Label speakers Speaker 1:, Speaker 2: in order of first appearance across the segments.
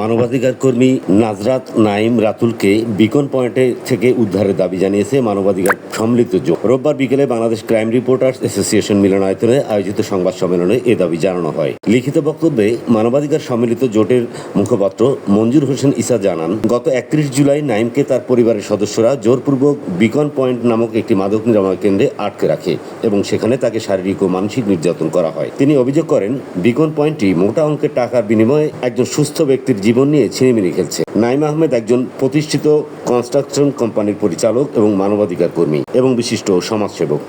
Speaker 1: মানবাধিকার কর্মী নাজরাত নাইম রাতুলকে বিকন পয়েন্টে থেকে উদ্ধারের দাবি জানিয়েছে মানবাধিকার সম্মিলিত জোট। রোববার বিকেলে বাংলাদেশ ক্রাইম রিপোর্টার্স অ্যাসোসিয়েশন মিলনায়তনে আয়োজিত সংবাদ সম্মেলনে এ দাবি জানানো হয়। লিখিত বক্তব্যে মানবাধিকার সম্মিলিত জোটের মুখপাত্র মঞ্জুর হোসেন ইসা জানান, গত একত্রিশ জুলাই নাইমকে তার পরিবারের সদস্যরা জোরপূর্বক বিকন পয়েন্ট নামক একটি মাদক নিরাময় কেন্দ্রে আটকে রাখে এবং সেখানে তাকে শারীরিক ও মানসিক নির্যাতন করা হয়। তিনি অভিযোগ করেন, বিকন পয়েন্টটি মোটা অঙ্কের টাকার বিনিময়ে একজন সুস্থ ব্যক্তির জীবন নিয়ে ছিনিমিনি খেলছে। নাইম আহমেদ একজন প্রতিষ্ঠিত কনস্ট্রাকশন কোম্পানির পরিচালক এবং মানবাধিকার কর্মী এবং বিশিষ্ট সমাজসেবক।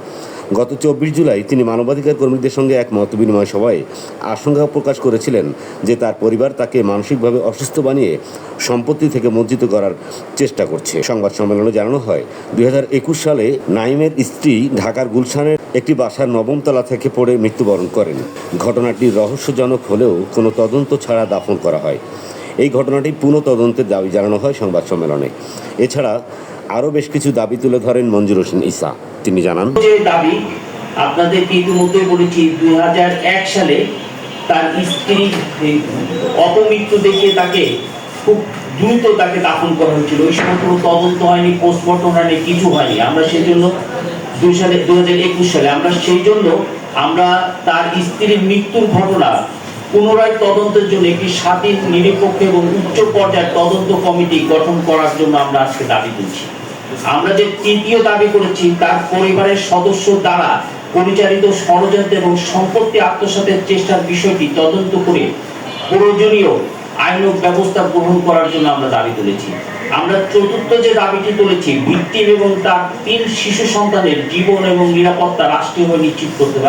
Speaker 1: গত চব্বিশ জুলাই তিনি মানবাধিকার কর্মীদের সঙ্গে এক মত বিনিময় সভায় আশঙ্কা প্রকাশ করেছিলেন যে তার পরিবার তাকে মানসিকভাবে অসুস্থ বানিয়ে সম্পত্তি থেকে বঞ্চিত করার চেষ্টা করছে। সংবাদ সম্মেলনে জানানো হয়, দুই হাজার একুশ সালে নাইমের স্ত্রী ঢাকার গুলশানের একটি বাসার নবম তলা থেকে পড়ে মৃত্যুবরণ করেন। ঘটনাটি রহস্যজনক হলেও কোনো তদন্ত ছাড়া দাফন করা হয়। এই ঘটনাটি পুনঃ তদন্তের দাবি জানানো হয় সংবাদ সম্মেলনে। এছাড়া আরও বেশ কিছু দাবি তুলে ধরেন মঞ্জুর হোসেন ইসা। তিনি জানান,
Speaker 2: যে দাবি আপনাদেরকে ইতিমধ্যে বলেছি, দুই হাজার এক সালে তার স্ত্রী অপমৃত্যু দেখে তাকে খুব দ্রুত তাকে দাফন করা হয়েছিল। ওই সময় কোনো তদন্ত হয়নি পোস্টমর্টম হয়নি, কিছু হয়নি। আমরা সেই জন্য দুই সালে, দুই হাজার একুশ সালে আমরা সেই জন্য আমরা তার স্ত্রীর মৃত্যুর ঘটনা পুনরায় তদন্তের জন্য একটি স্বাধীন নিরপেক্ষ এবং উচ্চ পর্যায়ের তদন্ত কমিটি গঠন করার জন্য আমরা আজকে দাবি তুলছি আমরা যে তৃতীয় দাবি করেছি, তার পরিবারের সদস্য দ্বারা পরিচালিত ষড়যন্ত্র এবং সম্পত্তি আত্মসাতের চেষ্টার বিষয়টি তদন্ত করে প্রয়োজনীয় আইনক ব্যবস্থা গ্রহণ করার জন্য আমরা দাবি তুলেছি। আমরা চতুর্থ যে দাবিটি তুলেছি, ভিত্তিম এবং তার তিন শিশু সন্তানের জীবন এবং নিরাপত্তা রাষ্ট্রীয়ভাবে নিশ্চিত করতে